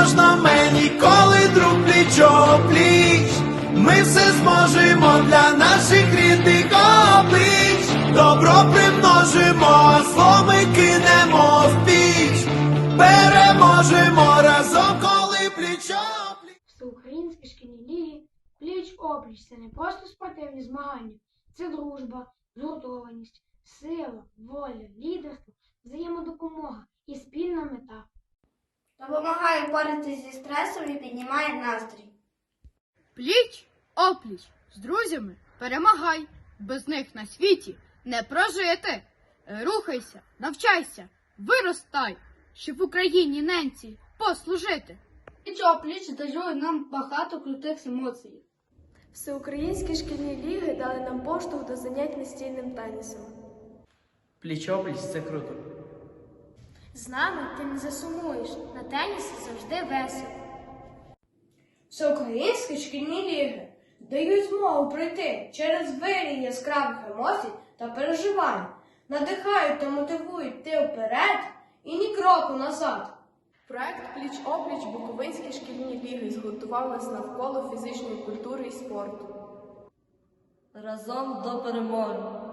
можна мені, коли друг плічо пліч. Ми все зможемо для наших рідних облич. Добро примножимо, зло ми кинемо в піч. Переможемо разом, коли пліч. Всеукраїнські шкільні ліги пліч опліч це не просто спортивні змагання, це дружба, згуртованість, сила, воля, лідерство, взаємодопомога і спільна мета. Допомагає боротися зі стресом і піднімає настрій. Пліч опліч з друзями перемагай. Без них на світі не прожити. Рухайся, навчайся, виростай, щоб в Україні ненці послужити. Пліч опліч дарує нам багато крутих емоцій. Всеукраїнські шкільні ліги дали нам поштовх до занять настільним тенісом. Пліч-опліч це круто. З нами ти не засумуєш, на тенісі завжди весело. Всеукраїнські шкільні ліги дають змогу пройти через вирій яскравих емоцій та переживань, надихають та мотивують йти вперед і ні кроку назад. Проект Пліч опліч Буковинські шкільні ліги згуртував нас навколо фізичної культури і спорту. Разом до перемоги.